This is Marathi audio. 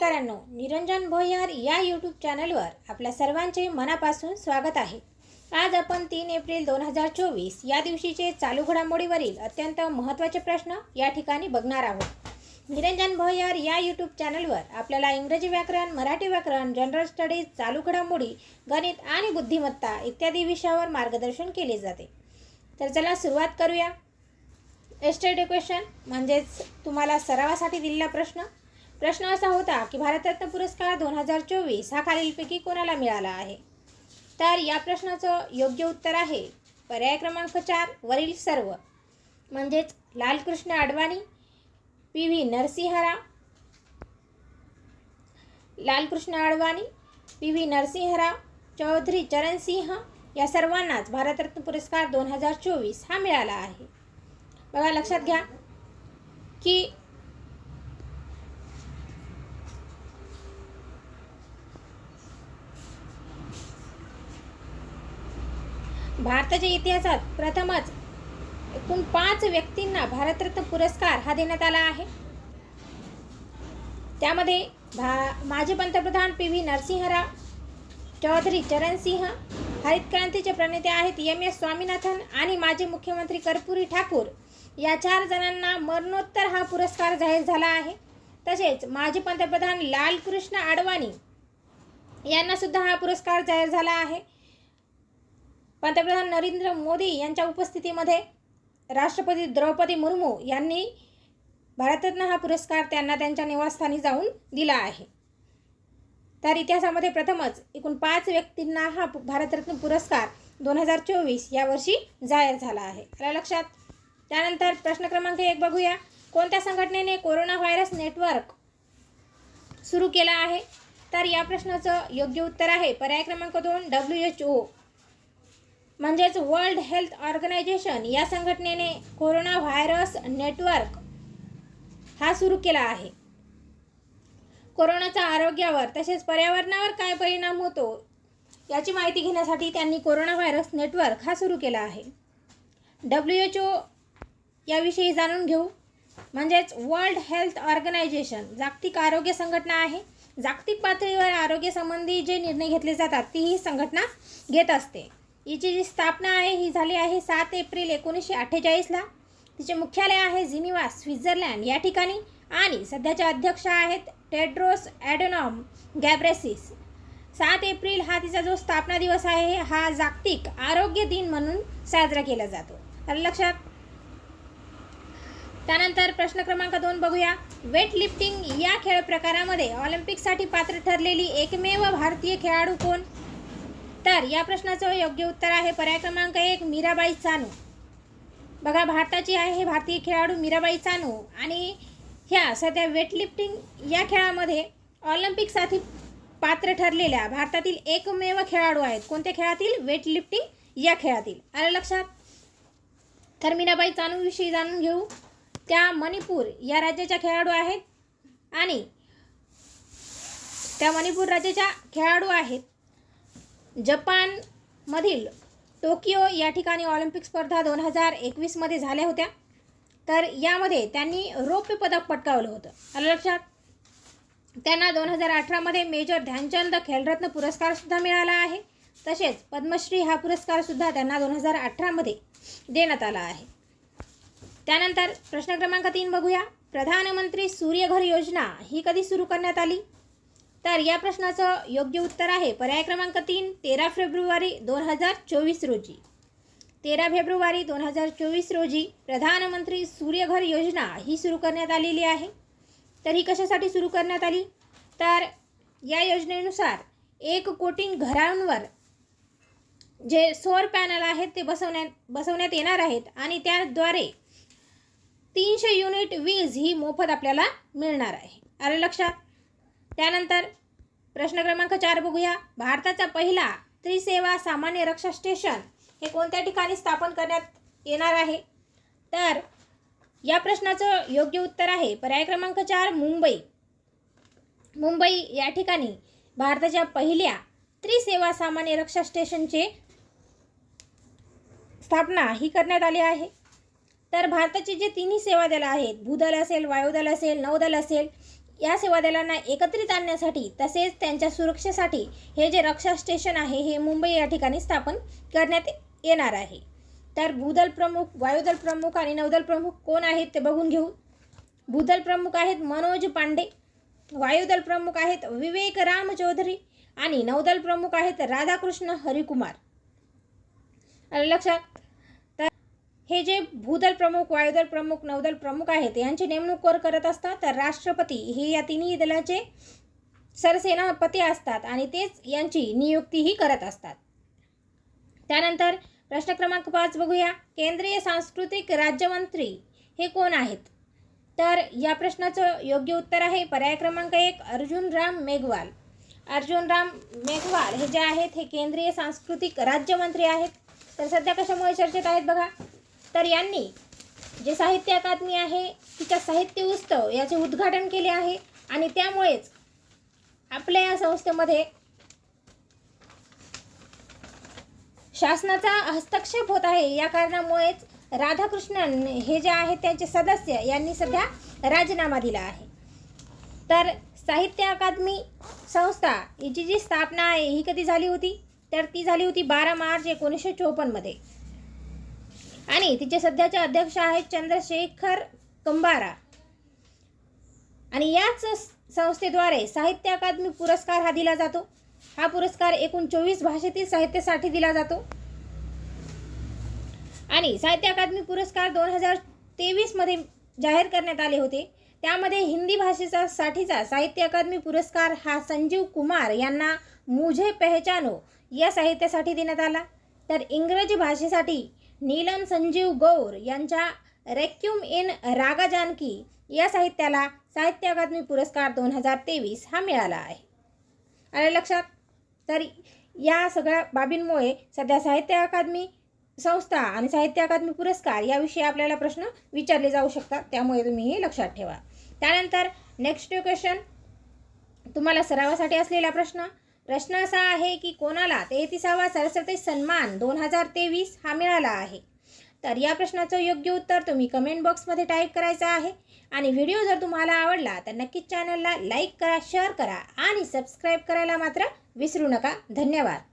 अधिकाऱ्यांनो निरंजन भोयर या यूट्यूब चॅनलवर आपल्या सर्वांचे मनापासून स्वागत आहे. आज आपण तीन एप्रिल दोन हजार चोवीस या दिवशीचे चालू घडामोडीवरील अत्यंत महत्त्वाचे प्रश्न या ठिकाणी बघणार आहोत. निरंजन भोयर या यूट्यूब चॅनलवर आपल्याला इंग्रजी व्याकरण मराठी व्याकरण जनरल स्टडीज चालू घडामोडी गणित आणि बुद्धिमत्ता इत्यादी विषयावर मार्गदर्शन केले जाते. तर चला सुरुवात करूया. एस्टेड क्वेश्चन म्हणजेच तुम्हाला सरावासाठी दिलेला प्रश्न. प्रश्न असा होता की भारतरत्न पुरस्कार दोन हजार चोवीस हा खालीलपैकी कोणाला मिळाला आहे? तर या प्रश्नाचं योग्य उत्तर आहे पर्याय क्रमांक चार वरील सर्व. म्हणजेच लालकृष्ण अडवाणी पी व्ही नरसिंहरा लालकृष्ण अडवाणी पी व्ही नरसिंहराव चौधरी चरणसिंह या सर्वांनाच भारतरत्न पुरस्कार दोन हजार चोवीस हा मिळाला आहे. बघा लक्षात घ्या की भारताच्या इतिहासात प्रथमच एकूण पाच व्यक्तींना भारतरत्न पुरस्कार हा देण्यात आला आहे. त्यामध्ये भा माजी पंतप्रधान पी व्ही नरसिंहराव चौधरी चरणसिंह हरित क्रांतीचे प्रणेते आहेत एम एस स्वामीनाथन आणि माजी मुख्यमंत्री कर्पुरी ठाकूर. या चार जणांना मरणोत्तर हा पुरस्कार जाहीर झाला आहे. तसेच माजी पंतप्रधान लालकृष्ण आडवाणी यांना सुद्धा हा पुरस्कार जाहीर झाला आहे. पंतप्रधान नरेंद्र मोदी यांच्या उपस्थितीमध्ये राष्ट्रपती द्रौपदी मुर्मू यांनी भारतरत्न हा पुरस्कार त्यांना त्यांच्या निवासस्थानी जाऊन दिला आहे. तर इतिहासामध्ये प्रथमच एकूण पाच व्यक्तींना हा पु- भारतरत्न पुरस्कार दोन हजार चोवीस या वर्षी जाहीर झाला आहे. आला लक्षात. त्यानंतर प्रश्न क्रमांक एक बघूया. कोणत्या संघटनेने कोरोना व्हायरस नेटवर्क सुरू केला आहे? तर या प्रश्नाचं योग्य उत्तर आहे. पर्याय क्रमांक दोन डब्ल्यू एच ओ. म्हणजेच वर्ल्ड हेल्थ ऑर्गनायझेशन या संघटनेने कोरोना व्हायरस नेटवर्क हा सुरू केला आहे. कोरोनाचा आरोग्यावर तसेच पर्यावरणावर काय परिणाम होतो याची माहिती घेण्यासाठी त्यांनी कोरोना व्हायरस नेटवर्क हा सुरू केला आहे. डब्ल्यू एच ओ याविषयी जाणून घेऊ. म्हणजेच वर्ल्ड हेल्थ ऑर्गनायझेशन जागतिक आरोग्य संघटना आहे. जागतिक पातळीवर आरोग्यसंबंधी जे निर्णय घेतले जातात ती ही संघटना घेत असते. हिची जी स्थापना आहे ही झाली आहे सात एप्रिल एकोणीसशे अठ्ठेचाळीसला. तिचे मुख्यालय आहे जिनिवा स्वित्झर्लंड. या ठिकाणी आणि सध्याच्या अध्यक्ष आहेत टेड्रोस ॲडोनॉम गॅब्रेसिस. सात एप्रिल हा तिचा जो स्थापना दिवस आहे हा जागतिक आरोग्य दिन म्हणून साजरा केला जातो. आलं लक्षात? त्यानंतर प्रश्न क्रमांक दोन बघूया. वेट लिफ्टिंग या खेळ प्रकारामध्ये ऑलिम्पिकसाठी पात्र ठरलेली एकमेव भारतीय खेळाडू कोण? तर या प्रश्नाचं योग्य उत्तर आहे पर्याय क्रमांक एक मीराबाई चानू. बघा भारताची आहे हे भारतीय खेळाडू मीराबाई चानू. आणि ह्या सध्या वेटलिफ्टिंग या खेळामध्ये ऑलिम्पिकसाठी पात्र ठरलेल्या भारतातील एकमेव खेळाडू आहेत. कोणत्या खेळातील? वेटलिफ्टिंग या खेळातील. आलं लक्षात? तर मीराबाई चानूविषयी जाणून घेऊ. त्या मणिपूर या राज्याच्या खेळाडू आहेत. आणि त्या मणिपूर राज्याच्या खेळाडू आहेत. जपानमधील टोकियो या ठिकाणी ऑलिम्पिक स्पर्धा दोन हजार एकवीसमध्ये झाल्या होत्या. तर यामध्ये त्यांनी रौप्य पदक पटकावलं होतं. आलं लक्षात? त्यांना दोन हजार अठरामध्ये मेजर ध्यानचंद खेलरत्न पुरस्कारसुद्धा मिळाला आहे. तसेच पद्मश्री हा पुरस्कारसुद्धा त्यांना दोन हजार अठरामध्ये देण्यात आला आहे. त्यानंतर प्रश्न क्रमांक तीन बघूया. प्रधानमंत्री सूर्यघर योजना ही कधी सुरू करण्यात आली? तर या प्रश्नाचं योग्य उत्तर आहे. पर्याय क्रमांक तीन तेरा फेब्रुवारी दोन हजार चोवीस रोजी. तेरा फेब्रुवारी दोन हजार चोवीस रोजी प्रधानमंत्री सूर्यघर योजना ही सुरू करण्यात आलेली आहे. तर ही कशासाठी सुरू करण्यात आली? तर या योजनेनुसार एक कोटी घरांवर जे सौर पॅनल आहेत ते बसवण्यात बसवण्यात येणार आहेत आणि त्याद्वारे तीनशे युनिट वीज ही मोफत आपल्याला मिळणार आहे. आलं लक्षात? त्यानंतर प्रश्न क्रमांक चार बघूया. भारताचा पहिला त्रिसेवा सामान्य रक्षा स्टेशन हे कोणत्या ठिकाणी स्थापन करण्यात येणार आहे? तर या प्रश्नाचं योग्य उत्तर आहे. पर्याय क्रमांक चार मुंबई. मुंबई या ठिकाणी भारताच्या पहिल्या त्रिसेवा सामान्य रक्षा स्टेशनचे स्थापना ही करण्यात आली आहे. तर भारताचे जे तिन्ही सेवा दल आहेत भूदल असेल वायुदल असेल नौदल असेल या सेवादलांना एकत्रित आणण्यासाठी तसेच त्यांच्या सुरक्षेसाठी हे जे रक्षा स्टेशन आहे हे मुंबई या ठिकाणी स्थापन करण्यात येणार आहे. तर भूदल प्रमुख वायुदल प्रमुख आणि नौदल प्रमुख कोण आहेत ते बघून घेऊ. भूदल प्रमुख आहेत मनोज पांडे वायुदल प्रमुख आहेत विवेक राम चौधरी आणि नौदल प्रमुख आहेत राधाकृष्ण हरिकुमार. लक्षात हे जे भूदल प्रमुख वायुदल प्रमुख नौदल प्रमुख आहेत यांची नेमणूक कोर करत असतात? तर राष्ट्रपती हे या तिन्ही दलाचे सरसेनापती असतात आणि तेच यांची नियुक्तीही करत असतात. त्यानंतर प्रश्न क्रमांक पाच बघूया. केंद्रीय सांस्कृतिक राज्यमंत्री हे कोण आहेत? तर या प्रश्नाचं योग्य उत्तर आहे पर्याय क्रमांक एक अर्जुन राम मेघवाल. अर्जुन राम मेघवाल हे जे आहेत हे केंद्रीय सांस्कृतिक राज्यमंत्री आहेत. तर सध्या कशामुळे चर्चेत आहेत बघा? तर यांनी जे साहित्य अकादमी आहे तिच्या साहित्य उत्सव याचे उद्घाटन केले आहे आणि त्यामुळेच आपल्या या संस्थेमध्ये शासनाचा हस्तक्षेप होत आहे. या कारणामुळेच राधाकृष्णन हे जे आहेत त्यांचे सदस्य यांनी सध्या राजीनामा दिला आहे. तर साहित्य अकादमी संस्था हिची जी स्थापना आहे ही कधी झाली होती? तर ती झाली होती बारा मार्च एकोणीसशे चोपन्नमध्ये. आणि तिचे सध्याचे अध्यक्ष आहेत चंद्रशेखर कंबारा. आणि याच संस्थेद्वारे साहित्य अकादमी पुरस्कार हा दिला जातो. हा पुरस्कार एकूण चोवीस भाषेतील साहित्यासाठी दिला जातो. आणि साहित्य अकादमी पुरस्कार दोन हजार तेवीसमध्ये जाहीर करण्यात आले होते. त्यामध्ये हिंदी भाषेचा साठीचा साहित्य अकादमी पुरस्कार हा संजीव कुमार यांना मुझे पहचानो या साहित्यासाठी देण्यात आला. तर इंग्रजी भाषेसाठी नीलम संजीव गौर यांच्या रेक्युम इन रागा जानकी या साहित्याला साहित्य अकादमी पुरस्कार दोन हजार तेवीस हा मिळाला आहे. आलं लक्षात? तर या सगळ्या बाबींमुळे सध्या साहित्य अकादमी संस्था आणि साहित्य अकादमी पुरस्कार याविषयी आपल्याला प्रश्न विचारले जाऊ शकतात त्यामुळे तुम्ही हे लक्षात ठेवा. त्यानंतर नेक्स्ट क्वेश्चन तुम्हाला सरावासाठी असलेला प्रश्न प्रश्न असा आहे की कोणाला तेहतीसावा सरस्वती सन्मान दोन हजार तेवीस हा मिळाला आहे? तर या प्रश्नाचं योग्य उत्तर तुम्ही कमेंट बॉक्समध्ये टाईप करायचं आहे. आणि व्हिडिओ जर तुम्हाला आवडला तर नक्कीच चॅनलला लाईक करा शेअर करा आणि सबस्क्राईब करायला मात्र विसरू नका. धन्यवाद.